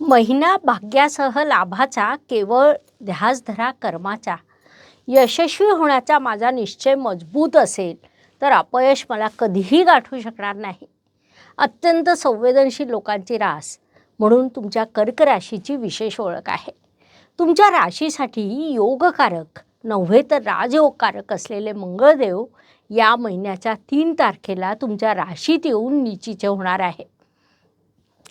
महिना भाग्यासह लाभाचा केवळ ध्यास धरा कर्माचा. यशस्वी होण्याचा माझा निश्चय मजबूत असेल तर अपयश मला कधीही गाठू शकणार नाही. अत्यंत संवेदनशील लोकांची रास म्हणून तुमच्या कर्क राशीची विशेष ओळख आहे. तुमच्या राशीसाठी योगकारक नव्हे तर राजयोगकारक असलेले मंगळदेव या महिन्याच्या तीन तारखेला तुमच्या राशीत येऊन निचीचे होणार आहे.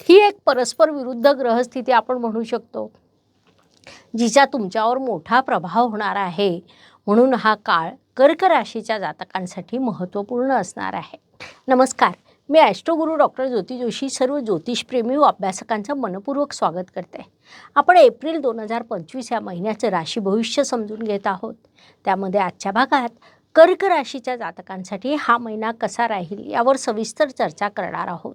ही एक परस्पर विरुद्ध ग्रहस्थिती आपण म्हणू शकतो जिचा तुमच्यावर मोठा प्रभाव होणार आहे. म्हणून हा काळ कर्क राशीच्या जातकांसाठी महत्त्वपूर्ण असणार आहे. नमस्कार मी ॲस्ट्रोगुरू डॉक्टर ज्योती जोशी सर्व ज्योतिषप्रेमी व अभ्यासकांचं मनपूर्वक स्वागत करते. आपण एप्रिल दोन हजार पंचवीस या महिन्याचं राशी भविष्य समजून घेत आहोत. त्यामध्ये आजच्या भागात कर्क राशीच्या जातकांसाठी हा महिना कसा राहील यावर सविस्तर चर्चा करणार आहोत.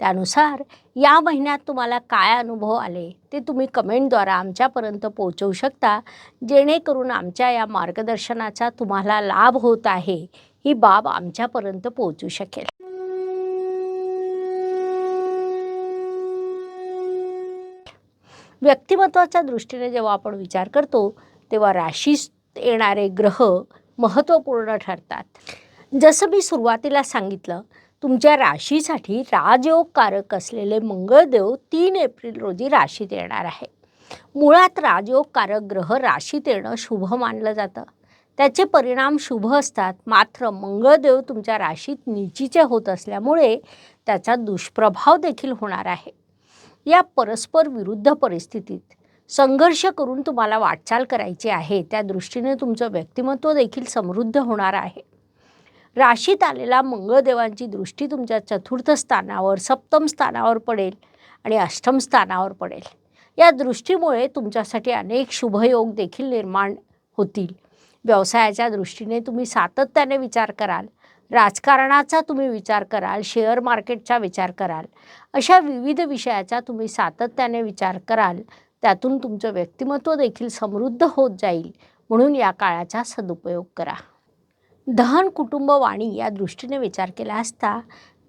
त्यानुसार या महिन्यात तुम्हाला काय अनुभव आले ते तुम्ही कमेंटद्वारा आमच्यापर्यंत पोहोचवू शकता. जेणेकरून आमच्या या मार्गदर्शनाचा तुम्हाला लाभ होत आहे. ही बाब आमच्यापर्यंत पोहोचू शकेल. व्यक्तिमत्वाच्या दृष्टीने जेव्हा आपण विचार करतो तेव्हा राशीस येणारे ग्रह महत्त्वपूर्ण ठरतात. जसं मी सुरुवातीला सांगितलं तुमच्या राशीसाठी राजयोगकारक असलेले मंगळदेव तीन एप्रिल रोजी राशीत येणार आहे. मुळात राजयोगकारक ग्रह राशीत येणं शुभ मानलं जातं. त्याचे परिणाम शुभ असतात मात्र मंगळदेव तुमच्या राशीत निचीचे होत असल्यामुळे त्याचा दुष्प्रभाव देखील होणार आहे. या परस्पर विरुद्ध परिस्थितीत संघर्ष करून तुम्हाला वाटचाल करायची आहे. त्या दृष्टीने तुमचं व्यक्तिमत्व देखील समृद्ध होणार आहे. राशीत आलेला मंगळदेवांची दृष्टी तुमच्या चतुर्थ स्थानावर सप्तम स्थानावर पडेल आणि अष्टम स्थानावर पडेल. या दृष्टीमुळे तुमच्यासाठी अनेक शुभयोग देखील निर्माण होतील. व्यवसायाच्या दृष्टीने तुम्ही सातत्याने विचार कराल. राजकारणाचा तुम्ही विचार कराल. शेअर मार्केटचा विचार कराल. अशा विविध विषयाचा तुम्ही सातत्याने विचार कराल. त्यातून तुमचं व्यक्तिमत्व देखील समृद्ध होत जाईल. म्हणून या काळाचा सदुपयोग करा. दहन कुटुंब वाणी या दृष्टीने विचार केला असता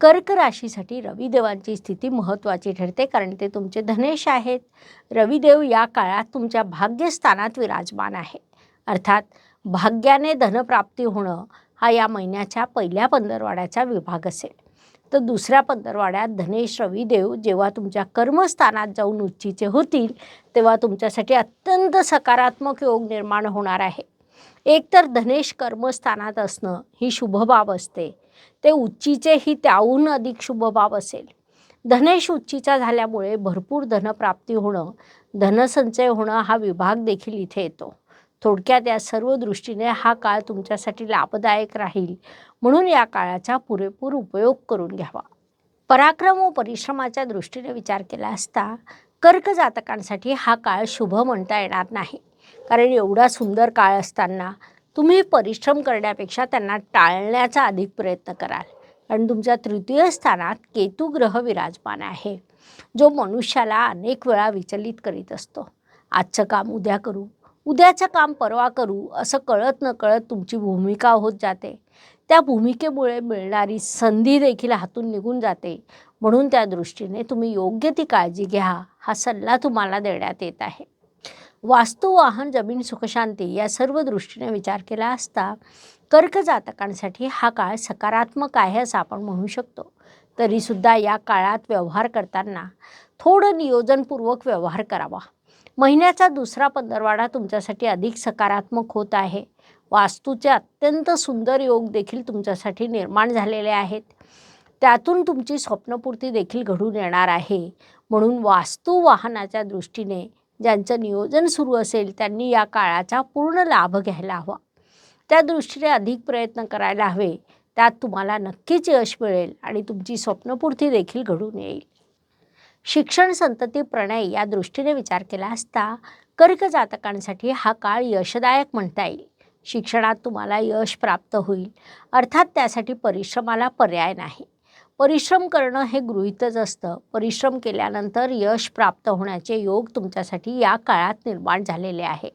कर्क राशीसाठी रविदेवांची स्थिती महत्त्वाची ठरते कारण ते तुमचे धनेश आहेत. रविदेव या काळात तुमच्या भाग्यस्थानात विराजमान आहे अर्थात भाग्याने धनप्राप्ती होणं हा या महिन्याच्या पहिल्या पंधरवाड्याचा विभाग असेल. तर दुसऱ्या पंधरवाड्यात धनेश रविदेव जेव्हा तुमच्या कर्मस्थानात जाऊन उच्चीचे होतील तेव्हा तुमच्यासाठी अत्यंत सकारात्मक योग निर्माण होणार आहे. एकतर धनेश कर्मस्थानात असणं ही शुभबाब असते. ते उच्चीचे ही त्याहून अधिक शुभबाब असेल. धनेश उच्चीचा झाल्यामुळे भरपूर धनप्राप्ती होणं धनसंचय होणं हा विभाग देखील इथे येतो. थोडक्यात या सर्व दृष्टीने हा काळ तुमच्यासाठी लाभदायक राहील. म्हणून या काळाचा पुरेपूर उपयोग करून घ्यावा. पराक्रम व परिश्रमाच्या दृष्टीने विचार केला असता कर्क जातकांसाठी हा काळ शुभ म्हणता येणार नाही. कारण एवढा सुंदर काळ असताना तुम्ही परिश्रम करण्यापेक्षा त्यांना टाळण्याचा अधिक प्रयत्न कराल. कारण तुमच्या तृतीय स्थानात केतू ग्रह विराजमान आहे जो मनुष्याला अनेक वेळा विचलित करीत असतो. आजचं काम उद्या करू उद्याचं काम परवा करू असं कळत न कळत तुमची भूमिका होत जाते. त्या भूमिकेमुळे मिळणारी संधी देखील हातून निघून जाते. म्हणून त्या दृष्टीने तुम्ही योग्य ती काळजी घ्या हा सल्ला तुम्हाला देण्यात येत आहे. वास्तू वाहन जमीन सुखशांती या सर्व दृष्टीने विचार केला असता कर्क जातकांसाठी हा काळ सकारात्मक आहे असं आपण म्हणू शकतो. तरीसुद्धा या काळात व्यवहार करताना थोडं नियोजनपूर्वक व्यवहार करावा. महिन्याचा दुसरा पंधरवाडा तुमच्यासाठी अधिक सकारात्मक होत आहे. वास्तूचे अत्यंत सुंदर योग देखील तुमच्यासाठी निर्माण झालेले आहेत. त्यातून तुमची स्वप्नपूर्ती देखील घडून येणार आहे. म्हणून वास्तू वाहनाच्या दृष्टीने ज्यांचं नियोजन सुरू असेल त्यांनी या काळाचा पूर्ण लाभ घ्यायला हवा. त्या दृष्टीने अधिक प्रयत्न करायला हवे. त्यात तुम्हाला नक्कीच यश मिळेल आणि तुमची स्वप्नपूर्ती देखील घडून येईल. शिक्षण संतती प्रणय या दृष्टीने विचार केला असता कर्क जातकांसाठी हा काळ यशदायक म्हणता येईल. शिक्षणात तुम्हाला यश प्राप्त होईल. अर्थात त्यासाठी परिश्रमाला पर्याय नाही. परिश्रम करणं हे गृहितच असतं. परिश्रम केल्यानंतर यश प्राप्त होण्याचे योग तुमच्यासाठी या काळात निर्माण झालेले आहे.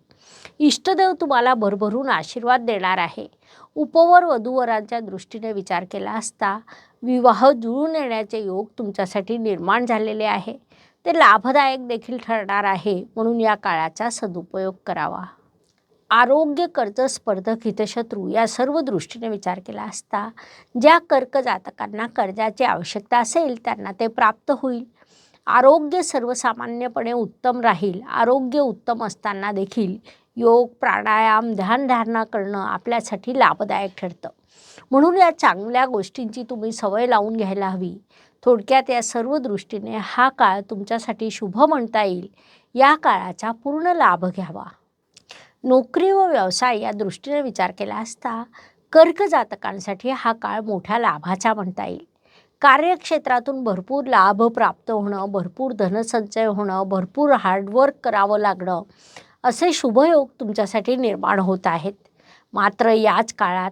इष्टदेव तुम्हाला भरभरून आशीर्वाद देणार आहे. उपवर वधूवरांच्या दृष्टीने विचार केला असता विवाह जुळून येण्याचे योग तुमच्यासाठी निर्माण झालेले आहे. ते लाभदायक देखील ठरणार आहे म्हणून या काळाचा सदुपयोग करावा. आरोग्य कर्ज स्पर्धक हितशत्रू या सर्व दृष्टीने विचार केला असता ज्या कर्क जातकांना कर्जाची आवश्यकता असेल त्यांना ते प्राप्त होईल. आरोग्य सर्वसामान्यपणे उत्तम राहील. आरोग्य उत्तम असताना देखील योग प्राणायाम ध्यानधारणा करणं आपल्यासाठी लाभदायक ठरतं. म्हणून या चांगल्या गोष्टींची तुम्ही सवय लावून घ्यायला हवी. थोडक्यात या सर्व दृष्टीने हा काळ तुमच्यासाठी शुभ म्हणता येईल. या काळाचा पूर्ण लाभ घ्यावा. नोकरी व व्यवसाय या दृष्टीने विचार केला असता कर्क जातकांसाठी हा काळ मोठ्या लाभाचा म्हणता येईल. कार्यक्षेत्रातून भरपूर लाभ प्राप्त होणं भरपूर धनसंचय होणं भरपूर हार्डवर्क करावं लागणं असे शुभयोग तुमच्यासाठी निर्माण होत आहेत. मात्र याच काळात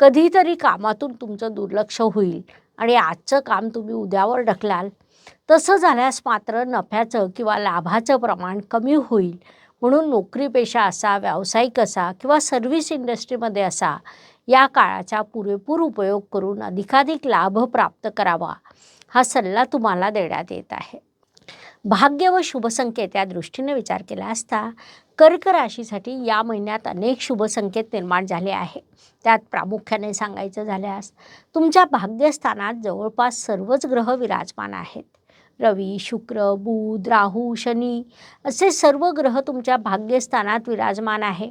कधीतरी कामातून तुमचं दुर्लक्ष होईल आणि आजचं काम तुम्ही उद्यावर ढकलाल. तसं झाल्यास मात्र नफ्याचं किंवा लाभाचं प्रमाण कमी होईल म्हणून नोकरीपेशा असा व्यावसायिक असा किंवा सर्व्हिस इंडस्ट्रीमध्ये असा या काळाचा पुरेपूर उपयोग करून अधिकाधिक लाभ प्राप्त करावा हा सल्ला तुम्हाला देण्यात येत आहे. भाग्य व शुभसंकेत या दृष्टीने विचार केला असता कर्क राशीसाठी या महिन्यात अनेक शुभसंकेत निर्माण झाले आहे. त्यात प्रामुख्याने सांगायचं झाल्यास तुमच्या भाग्यस्थानात जवळपास सर्वच ग्रह विराजमान आहेत. रवी शुक्र बुध राहू शनी असे सर्व ग्रह तुमच्या भाग्यस्थानात विराजमान आहे.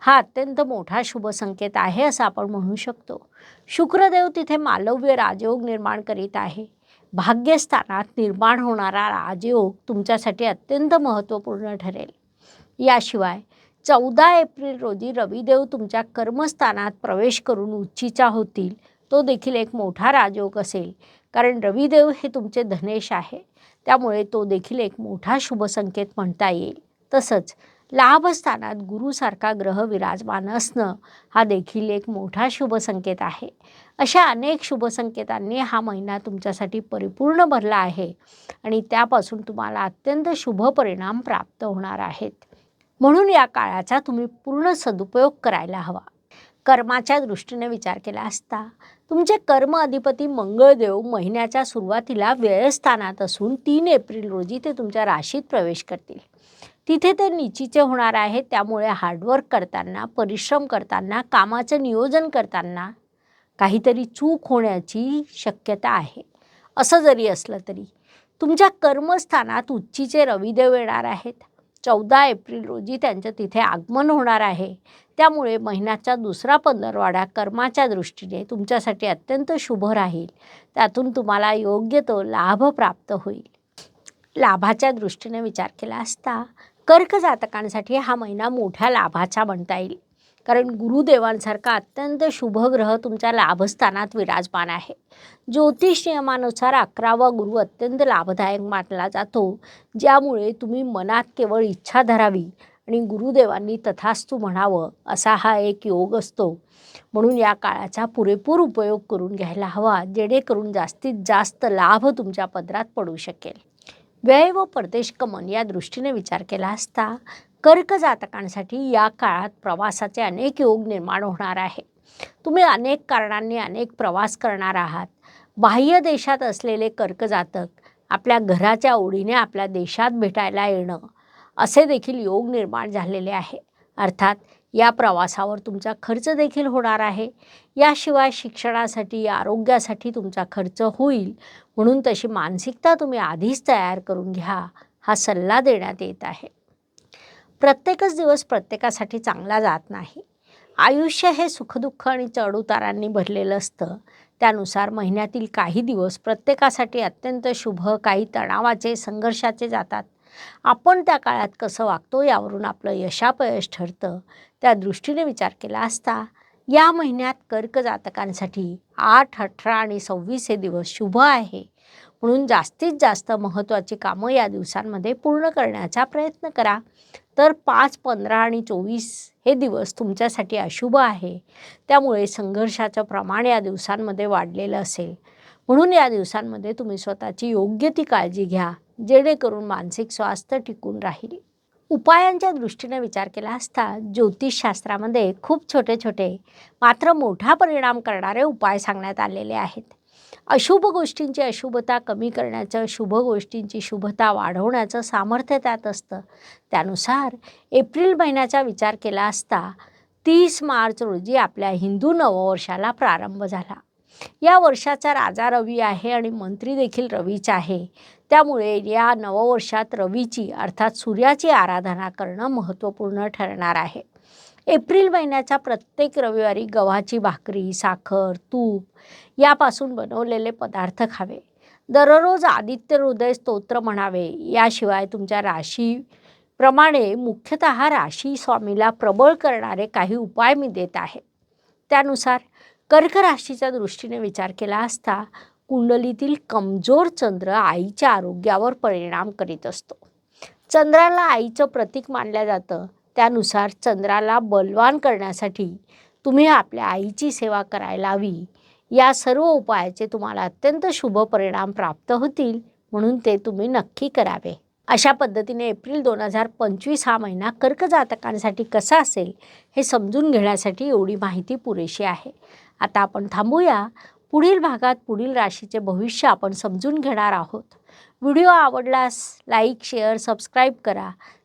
हा अत्यंत मोठा शुभ संकेत आहे असं आपण म्हणू शकतो. शुक्रदेव तिथे मालव्य राजयोग निर्माण करीत आहे. भाग्यस्थानात निर्माण होणारा राजयोग तुमच्यासाठी अत्यंत महत्त्वपूर्ण ठरेल. याशिवाय चौदा एप्रिल रोजी रविदेव तुमच्या कर्मस्थानात प्रवेश करून उच्चीचा होतील. तो देखील एक मोठा राजयोग असेल. कारण रविदेव हे तुमचे धनेश आहे. त्यामुळे तो देखील एक मोठा शुभसंकेत म्हणता येईल. तसंच लाभस्थानात गुरुसारखा ग्रह विराजमान असणं हा देखील एक मोठा शुभसंकेत आहे. अशा अनेक शुभसंकेतांनी हा महिना तुमच्यासाठी परिपूर्ण भरला आहे आणि त्यापासून तुम्हाला अत्यंत शुभ परिणाम प्राप्त होणार आहेत. म्हणून या काळाचा तुम्ही पूर्ण सदुपयोग करायला हवा. कर्माच्या दृष्टीने विचार केला असता. तुमचे कर्म अधिपती मंगळदेव महिन्याच्या सुरुवातीला व्ययस्थानात असून तीन एप्रिल रोजी ते तुमच्या राशीत प्रवेश करतील. तिथे ते निचीचे होणार आहेत त्यामुळे हार्डवर्क करताना परिश्रम करताना कामाचं नियोजन करताना काहीतरी चूक होण्याची शक्यता आहे. असं जरी असलं तरी तुमच्या कर्मस्थानात उच्चीचे रविदेव येणार आहेत. चौदा एप्रिल रोजी त्यांचं तिथे आगमन होणार आहे. त्यामुळे महिन्याचा दुसरा पंधरवाडा कर्माच्या दृष्टीने तुमच्यासाठी अत्यंत शुभ राहील. त्यातून तुम्हाला योग्य तो लाभ प्राप्त होईल. लाभाच्या दृष्टीने विचार केला असता कर्क जातकांसाठी हा महिना मोठ्या लाभाचा म्हणता येईल. कारण गुरुदेवांसारखा अत्यंत शुभ ग्रह तुमच्या लाभस्थानात विराजमान आहे. ज्योतिष नियमानुसार अकरावा गुरु अत्यंत लाभदायक मानला जातो. ज्यामुळे तुम्ही मनात केवळ इच्छा धरावी आणि गुरुदेवांनी तथास्तू म्हणावं असा हा एक योग असतो. म्हणून या काळाचा पुरेपूर उपयोग करून घ्यायला हवा जेणेकरून जास्तीत जास्त लाभ तुमच्या पदरात पडू शकेल. व्यय व परदेश कमन या दृष्टीने विचार केला असता कर्कजातकांसाठी या काळात प्रवासाचे अनेक योग निर्माण होणार आहे तुम्ही अनेक कारणांनी अनेक प्रवास करणार आहात. बाह्य देशात असलेले कर्कजातक आपल्या घराच्या ओढीने आपल्या देशात भेटायला येणं असे देखील योग निर्माण झालेले आहे. अर्थात या प्रवासावर तुमचा खर्च देखील होणार आहे. याशिवाय शिक्षणासाठी आरोग्यासाठी तुमचा खर्च होईल. म्हणून तशी मानसिकता तुम्ही आधीच तयार करून घ्या हा सल्ला देण्यात येत आहे. प्रत्येकच दिवस प्रत्येकासाठी चांगला जात नाही. आयुष्य हे सुखदुःख आणि चढउतारांनी भरलेलं असतं. त्यानुसार महिन्यातील काही दिवस प्रत्येकासाठी अत्यंत शुभ काही तणावाचे संघर्षाचे जातात. आपण त्या काळात कसं वागतो यावरून आपलं यशापयश ठरतं. त्या दृष्टीने विचार केला असता या महिन्यात कर्क जातकांसाठी आठ अठरा आणि सव्वीस हे दिवस शुभ आहे. म्हणून जास्तीत जास्त महत्त्वाची कामं या दिवसांमध्ये पूर्ण करण्याचा प्रयत्न करा. तर पाच पंधरा आणि चोवीस हे दिवस तुमच्यासाठी अशुभ आहे. त्यामुळे संघर्षाचं प्रमाण या दिवसांमध्ये वाढलेलं असेल. म्हणून या दिवसांमध्ये तुम्ही स्वतःची योग्य ती काळजी घ्या जेणेकरून मानसिक स्वास्थ्य टिकून राहील. उपायांच्या दृष्टीने विचार केला असता ज्योतिषशास्त्रामध्ये खूप छोटे छोटे मात्र मोठा परिणाम करणारे उपाय सांगण्यात आलेले आहेत. अशुभ गोष्टींची अशुभता कमी करण्याचं शुभ गोष्टींची शुभता वाढवण्याचं सामर्थ्य त्यात असतं. त्यानुसार एप्रिल महिन्याचा विचार केला असता तीस मार्च रोजी आपल्या हिंदू नववर्षाला प्रारंभ झाला. या वर्षाचा राजा रवी आहे आणि मंत्री देखील रवीचा आहे. त्यामुळे या नववर्षात रवीची अर्थात सूर्याची आराधना करणं महत्त्वपूर्ण ठरणार आहे. एप्रिल महिन्याच्या प्रत्येक रविवारी गव्हाची भाकरी साखर तूप यापासून बनवलेले पदार्थ खावे. दररोज आदित्य हृदय स्तोत्र म्हणावे. याशिवाय तुमच्या राशी प्रमाणे मुख्यतः राशी स्वामीला प्रबळ करणारे काही उपाय मी देत आहे. त्यानुसार कर्क राशीच्या दृष्टीने विचार केला असता कुंडलीतील कमजोर चंद्र आईच्या आरोग्यावर परिणाम करीत असतो. चंद्राला आईचं प्रतीक मानलं जातं. त्यानुसार चंद्राला बलवान करण्यासाठी तुम्ही आपल्या आईची सेवा करायला हवी. या सर्व उपायाचे तुम्हाला अत्यंत शुभ परिणाम प्राप्त होतील म्हणून ते तुम्ही नक्की करावे. अशा पद्धतीने एप्रिल दोन हजार पंचवीस हा महिना कर्कजातकांसाठी कसा असेल हे समजून घेण्यासाठी एवढी माहिती पुरेशी आहे. आता आपण थांबूया. पुढील भागात पुढील राशीचे भविष्य आपण समजून घेणार आहोत. व्हिडिओ आवडल्यास लाईक शेअर सबस्क्राईब करा.